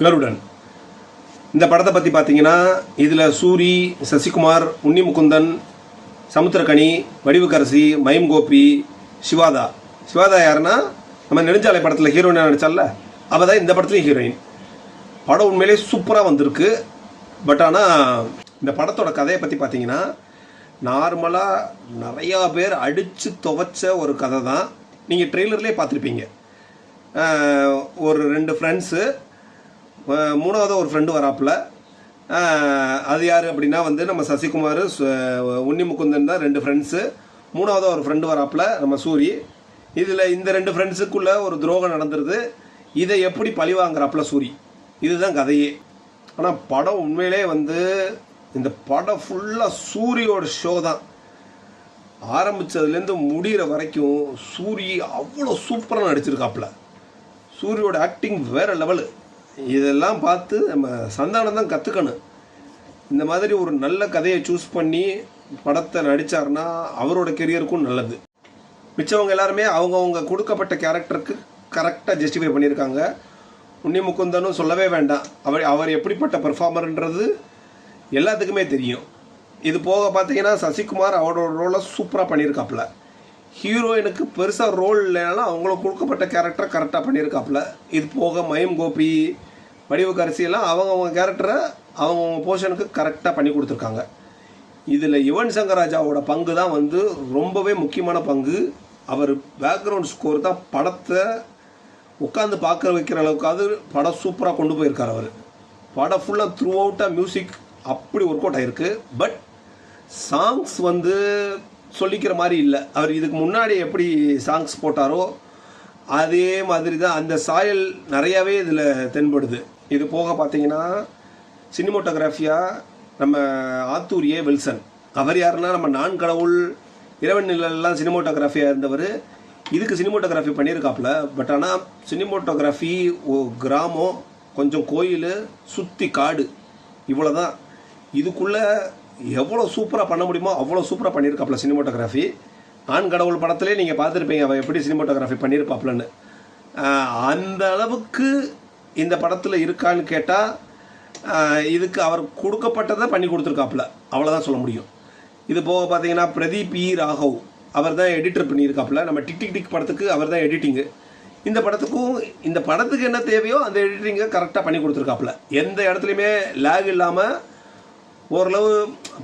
கருடன் இந்த படத்தை பற்றி பார்த்தீங்கன்னா இதில் சூரி சசிகுமார் உன்னி முகுந்தன் சமுத்திரகனி வடிவுக்கரசி மயம் கோபி சிவாதா. சிவாதா யாருன்னா நம்ம நெடுஞ்சாலை படத்தில் ஹீரோயினாக நடித்தால அவள் தான் இந்த படத்துலையும் ஹீரோயின் படம் உண்மையிலே சூப்பராக வந்திருக்கு. பட் ஆனால் இந்த படத்தோட கதையை பற்றி பார்த்தீங்கன்னா நார்மலாக நிறையா பேர் அடித்து துவைச்ச ஒரு கதை தான் நீங்கள் ட்ரெய்லர்லேயே பார்த்துருப்பீங்க ஒரு ரெண்டு ஃப்ரெண்ட்ஸு மூணாவது ஒரு ஃப்ரெண்டு வராப்புல. அது யார் அப்படின்னா வந்து நம்ம சசிகுமார் சு- உன்னி முகுந்தன் தான் ரெண்டு ஃப்ரெண்ட்ஸு மூணாவது ஒரு ஃப்ரெண்டு வராப்புல நம்ம சூரி. இதில் இந்த ரெண்டு ஃப்ரெண்ட்ஸுக்குள்ளே ஒரு துரோகம் நடந்துருது. இதை எப்படி பழி வாங்குறாப்புல சூரி? இதுதான் கதையே. ஆனால் படம் உண்மையிலே வந்து இந்த படம் ஃபுல்லாக சூரியோட ஷோ தான். ஆரம்பிச்சதுலேருந்து முடிகிற வரைக்கும் சூரி அவ்வளோ சூப்பராக நடிச்சிருக்காப்புல. சூரியோட ஆக்டிங் வேற லெவலு இதெல்லாம் பார்த்து நம்ம சந்தானம் தான் கற்றுக்கணும் இந்த மாதிரி ஒரு நல்ல கதையை சூஸ் பண்ணி படத்தை நடித்தாருன்னா அவரோட கெரியருக்கும் நல்லது. மிச்சவங்க எல்லாருமே அவங்கவுங்க கொடுக்கப்பட்ட கேரக்டருக்கு கரெக்டாக ஜஸ்டிஃபை பண்ணியிருக்காங்க. உன்னி முக்குந்தனும் சொல்லவே வேண்டாம். அவர் அவர் எப்படிப்பட்ட பெர்ஃபார்மர்ன்றது எல்லாத்துக்குமே தெரியும். இது போக பார்த்தீங்கன்னா சசிகுமார் அவரோட ரோலை சூப்பராக பண்ணியிருக்காப்புல. ஹீரோயினுக்கு பெருசாக ரோல் இல்லைனாலும் அவங்களுக்கு கொடுக்கப்பட்ட கேரக்டரை கரெக்டாக பண்ணியிருக்காப்புல இது போக மயம் கோபி வடிவுக்கரசி எல்லாம் அவங்கவுங்க கேரக்டரை அவங்கவுங்க போர்ஷனுக்கு கரெக்டாக பண்ணி கொடுத்துருக்காங்க. இதில் யுவன் சங்கர் ராஜாவோட பங்கு தான் வந்து ரொம்பவே முக்கியமான பங்கு. அவர் பேக்ரவுண்ட் ஸ்கோர் தான் படத்தை உட்காந்து பார்க்க வைக்கிற அளவுக்காவது படம் சூப்பராக கொண்டு போயிருக்கார் அவர். படம் ஃபுல்லாக த்ரூ அவுட்டாக மியூசிக் அப்படி ஒர்க் அவுட் ஆகிருக்கு பட் சாங்ஸ் வந்து சொல்லிக்கிற மாதிரி இல்லை. அவர் இதுக்கு முன்னாடி எப்படி சாங்ஸ் போட்டாரோ அதே மாதிரி தான் அந்த சாயல் நிறையாவே இதில் தென்படுது. இது போக பார்த்தீங்கன்னா சினிமோட்டோகிராஃபியாக நம்ம ஆத்தூர் ஏ. வில்சன். அவர் யாருன்னா நம்ம நான் கடவுள் இரவன் நிழல்லாம் சினிமோட்டோகிராஃபியாக இருந்தவர். இதுக்கு சினிமோட்டோகிராஃபி பண்ணியிருக்காப்புல. பட் ஆனால் சினிமோட்டோகிராஃபி ஓ கிராமம் கொஞ்சம் கோயில் சுற்றி காடு இவ்வளோ தான் இதுக்குள்ளே எவ்வளோ சூப்பராக பண்ண முடியுமோ அவ்வளோ சூப்பராக பண்ணியிருக்காப்புல சினிமோட்டோகிராஃபி. ஆண் கடவுள் படத்துலேயே நீங்கள் பார்த்துருப்பீங்க அவன் எப்படி சினிமோட்டோகிராஃபி பண்ணியிருப்பாப்லன்னு அந்த அளவுக்கு இந்த படத்தில் இருக்கான்னு கேட்டால் இதுக்கு அவர் கொடுக்கப்பட்டதை பண்ணி கொடுத்துருக்காப்புல. அவ்வளோதான் சொல்ல முடியும். இது போக பார்த்தீங்கன்னா பிரதீப் இ. ராகவ் அவர் தான் எடிட்டர் பண்ணியிருக்காப்புல. நம்ம டிக் டிக் டிக் படத்துக்கு அவர் தான் எடிட்டிங்கு. இந்த படத்துக்கும் இந்த படத்துக்கு என்ன தேவையோ அந்த எடிட்டிங்கை கரெக்டாக பண்ணி கொடுத்துருக்காப்புல. எந்த இடத்துலையுமே லேக் இல்லாமல் ஓரளவு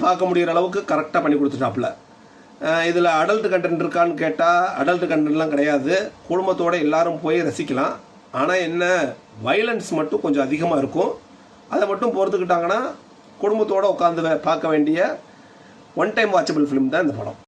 பார்க்க முடிகிற அளவுக்கு கரெக்டாக பண்ணி கொடுத்துட்டாப்புல. இதில் அடல்ட் கண்டென்ட் இருக்கான்னு கேட்டால் அடல்ட் கண்டென்ட்லாம் கிடையாது. குடும்பத்தோட எல்லாரும் போய் ரசிக்கலாம். ஆனால் என்ன வைலன்ஸ் மட்டும் கொஞ்சம் அதிகமாக இருக்கும். அதை மட்டும் பொறுத்துக்கிட்டாங்கன்னா குடும்பத்தோடு உட்காந்து பார்க்க வேண்டிய ஒன் டைம் வாட்சபிள் ஃபிலிம் தான் இந்த படம்.